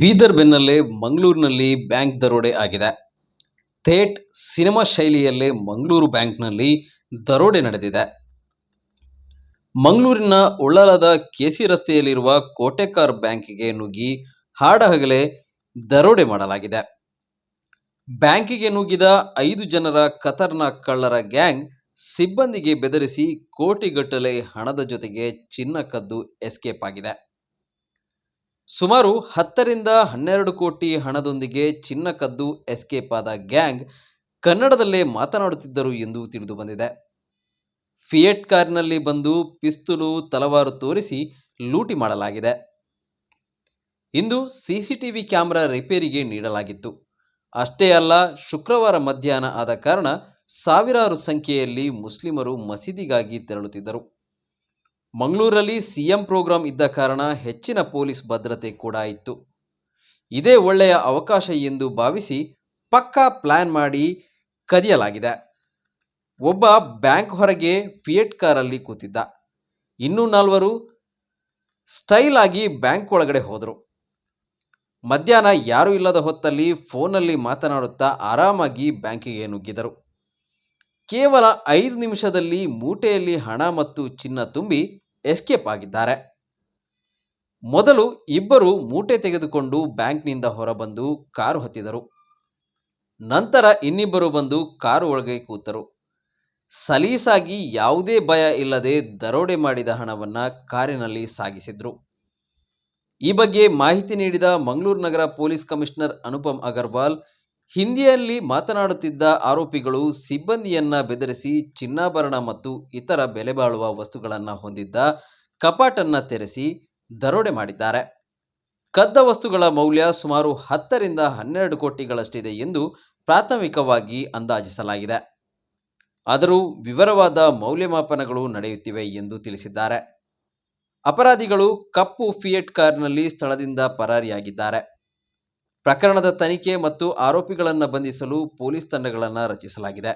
ಬೀದರ್ ಬೆನ್ನಲ್ಲೇ ಮಂಗಳೂರಿನಲ್ಲಿ ಬ್ಯಾಂಕ್ ದರೋಡೆ ಆಗಿದೆ. ಥೇಟ್ ಸಿನಿಮಾ ಶೈಲಿಯಲ್ಲೇ ಮಂಗಳೂರು ಬ್ಯಾಂಕ್ನಲ್ಲಿ ದರೋಡೆ ನಡೆದಿದೆ. ಮಂಗಳೂರಿನ ಉಳ್ಳಾಲದ ಕೆಸಿ ರಸ್ತೆಯಲ್ಲಿರುವ ಕೋಟೆಕಾರ್ ಬ್ಯಾಂಕಿಗೆ ನುಗ್ಗಿ ಹಾಡಹಗಲೇ ದರೋಡೆ ಮಾಡಲಾಗಿದೆ. ಬ್ಯಾಂಕಿಗೆ ನುಗ್ಗಿದ ಐದು ಜನರ ಕತರ್ನ ಕಳ್ಳರ ಗ್ಯಾಂಗ್ ಸಿಬ್ಬಂದಿಗೆ ಬೆದರಿಸಿ ಕೋಟಿಗಟ್ಟಲೆ ಹಣದ ಜೊತೆಗೆ ಚಿನ್ನ ಕದ್ದು ಎಸ್ಕೇಪ್ ಆಗಿದೆ. ಸುಮಾರು ಹತ್ತರಿಂದ ಹನ್ನೆರಡು ಕೋಟಿ ಹಣದೊಂದಿಗೆ ಚಿನ್ನ ಕದ್ದು ಎಸ್ಕೇಪ್ ಆದ ಗ್ಯಾಂಗ್ ಕನ್ನಡದಲ್ಲೇ ಮಾತನಾಡುತ್ತಿದ್ದರು ಎಂದು ತಿಳಿದು ಬಂದಿದೆ. ಫಿಯೆಟ್ ಕಾರಿನಲ್ಲಿ ಬಂದು ಪಿಸ್ತುಲು, ತಲವಾರು ತೋರಿಸಿ ಲೂಟಿ ಮಾಡಲಾಗಿದೆ. ಇಂದು ಸಿಸಿಟಿವಿ ಕ್ಯಾಮೆರಾ ರಿಪೇರಿಗೆ ನೀಡಲಾಗಿತ್ತು. ಅಷ್ಟೇ ಅಲ್ಲ, ಶುಕ್ರವಾರ ಮಧ್ಯಾಹ್ನ ಆದ ಕಾರಣ ಸಾವಿರಾರು ಸಂಖ್ಯೆಯಲ್ಲಿ ಮುಸ್ಲಿಮರು ಮಸೀದಿಗಾಗಿ ತೆರಳುತ್ತಿದ್ದರು. ಮಂಗಳೂರಲ್ಲಿ ಸಿಎಂ ಪ್ರೋಗ್ರಾಂ ಇದ್ದ ಕಾರಣ ಹೆಚ್ಚಿನ ಪೊಲೀಸ್ ಭದ್ರತೆ ಕೂಡ ಇತ್ತು. ಇದೇ ಒಳ್ಳೆಯ ಅವಕಾಶ ಎಂದು ಭಾವಿಸಿ ಪಕ್ಕಾ ಪ್ಲಾನ್ ಮಾಡಿ ಕದಿಯಲಾಗಿದೆ. ಒಬ್ಬ ಬ್ಯಾಂಕ್ ಹೊರಗೆ ಫಿಯೆಟ್ ಕಾರಲ್ಲಿ ಕೂತಿದ್ದ. ಇನ್ನೂ ನಾಲ್ವರು ಸ್ಟೈಲ್ ಆಗಿ ಬ್ಯಾಂಕ್ ಒಳಗಡೆ ಹೋದರು. ಮಧ್ಯಾಹ್ನ ಯಾರೂ ಇಲ್ಲದ ಹೊತ್ತಲ್ಲಿ ಫೋನಲ್ಲಿ ಮಾತನಾಡುತ್ತಾ ಆರಾಮಾಗಿ ಬ್ಯಾಂಕಿಗೆ ನುಗ್ಗಿದರು. ಕೇವಲ ಐದು ನಿಮಿಷದಲ್ಲಿ ಮೂಟೆಯಲ್ಲಿ ಹಣ ಮತ್ತು ಚಿನ್ನ ತುಂಬಿ ಎಸ್ಕೇಪ್ ಆಗಿದ್ದಾರೆ. ಮೊದಲು ಇಬ್ಬರು ಮೂಟೆ ತೆಗೆದುಕೊಂಡು ಬ್ಯಾಂಕ್ನಿಂದ ಹೊರಬಂದು ಕಾರು ಹತ್ತಿದರು. ನಂತರ ಇನ್ನಿಬ್ಬರು ಬಂದು ಕಾರು ಒಳಗೆ ಕೂತರು. ಸಲೀಸಾಗಿ ಯಾವುದೇ ಭಯ ಇಲ್ಲದೆ ದರೋಡೆ ಮಾಡಿದ ಹಣವನ್ನು ಕಾರಿನಲ್ಲಿ ಸಾಗಿಸಿದ್ರು. ಈ ಬಗ್ಗೆ ಮಾಹಿತಿ ನೀಡಿದ ಮಂಗಳೂರು ನಗರ ಪೊಲೀಸ್ ಕಮಿಷನರ್ ಅನುಪಮ್ ಅಗರ್ವಾಲ್ ಹಿಂದಿಯಲ್ಲಿ ಮಾತನಾಡುತ್ತಿದ್ದ ಆರೋಪಿಗಳು ಸಿಬ್ಬಂದಿಯನ್ನ ಬೆದರಿಸಿ ಚಿನ್ನಾಭರಣ ಮತ್ತು ಇತರ ಬೆಲೆಬಾಳುವ ವಸ್ತುಗಳನ್ನು ಹೊಂದಿದ್ದ ಕಪಾಟನ್ನ ತೆರೆಸಿ ದರೋಡೆ ಮಾಡಿದ್ದಾರೆ. ಕದ್ದ ವಸ್ತುಗಳ ಮೌಲ್ಯ ಸುಮಾರು ಹತ್ತರಿಂದ ಹನ್ನೆರಡು ಕೋಟಿಗಳಷ್ಟಿದೆ ಎಂದು ಪ್ರಾಥಮಿಕವಾಗಿ ಅಂದಾಜಿಸಲಾಗಿದೆ. ಆದರೂ ವಿವರವಾದ ಮೌಲ್ಯಮಾಪನಗಳು ನಡೆಯುತ್ತಿವೆ ಎಂದು ತಿಳಿಸಿದ್ದಾರೆ. ಅಪರಾಧಿಗಳು ಕಪ್ಪು ಫಿಯೆಟ್ ಕಾರ್ನಲ್ಲಿ ಸ್ಥಳದಿಂದ ಪರಾರಿಯಾಗಿದ್ದಾರೆ. ಪ್ರಕರಣದ ತನಿಖೆ ಮತ್ತು ಆರೋಪಿಗಳನ್ನು ಬಂಧಿಸಲು ಪೊಲೀಸ್ ತಂಡಗಳನ್ನು ರಚಿಸಲಾಗಿದೆ.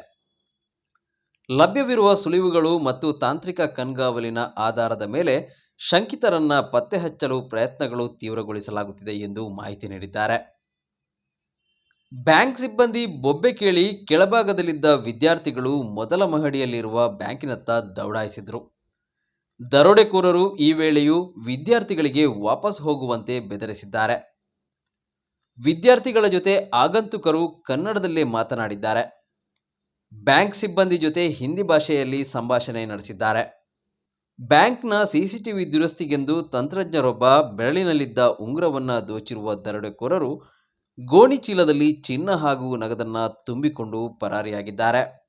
ಲಭ್ಯವಿರುವ ಸುಳಿವುಗಳು ಮತ್ತು ತಾಂತ್ರಿಕ ಕಣ್ಗಾವಲಿನ ಆಧಾರದ ಮೇಲೆ ಶಂಕಿತರನ್ನ ಪತ್ತೆ ಹಚ್ಚಲು ಪ್ರಯತ್ನಗಳು ತೀವ್ರಗೊಳಿಸಲಾಗುತ್ತಿದೆ ಎಂದು ಮಾಹಿತಿ ನೀಡಿದ್ದಾರೆ. ಬ್ಯಾಂಕ್ ಸಿಬ್ಬಂದಿ ಬೊಬ್ಬೆ ಕೇಳಿ ಕೆಳಭಾಗದಲ್ಲಿದ್ದ ವಿದ್ಯಾರ್ಥಿಗಳು ಮೊದಲ ಮಹಡಿಯಲ್ಲಿರುವ ಬ್ಯಾಂಕಿನತ್ತ ದೌಡಾಯಿಸಿದರು. ದರೋಡೆಕೋರರು ಈ ವೇಳೆಯೂ ವಿದ್ಯಾರ್ಥಿಗಳಿಗೆ ವಾಪಸ್ ಹೋಗುವಂತೆ ಬೆದರಿಸಿದ್ದಾರೆ. ವಿದ್ಯಾರ್ಥಿಗಳ ಜೊತೆ ಆಗಂತುಕರು ಕನ್ನಡದಲ್ಲೇ ಮಾತನಾಡಿದ್ದಾರೆ. ಬ್ಯಾಂಕ್ ಸಿಬ್ಬಂದಿ ಜೊತೆ ಹಿಂದಿ ಭಾಷೆಯಲ್ಲಿ ಸಂಭಾಷಣೆ ನಡೆಸಿದ್ದಾರೆ. ಬ್ಯಾಂಕ್ನ ಸಿಸಿಟಿವಿ ದುರಸ್ತಿಗೆಂದು ತಂತ್ರಜ್ಞರೊಬ್ಬ ಬೆರಳಿನಲ್ಲಿದ್ದ ಉಂಗ್ರವನ್ನ ದೋಚಿರುವ ದರೋಡೆಕೋರರು ಗೋಣಿಚೀಲದಲ್ಲಿ ಚಿನ್ನ ಹಾಗೂ ನಗದನ್ನ ತುಂಬಿಕೊಂಡು ಪರಾರಿಯಾಗಿದ್ದಾರೆ.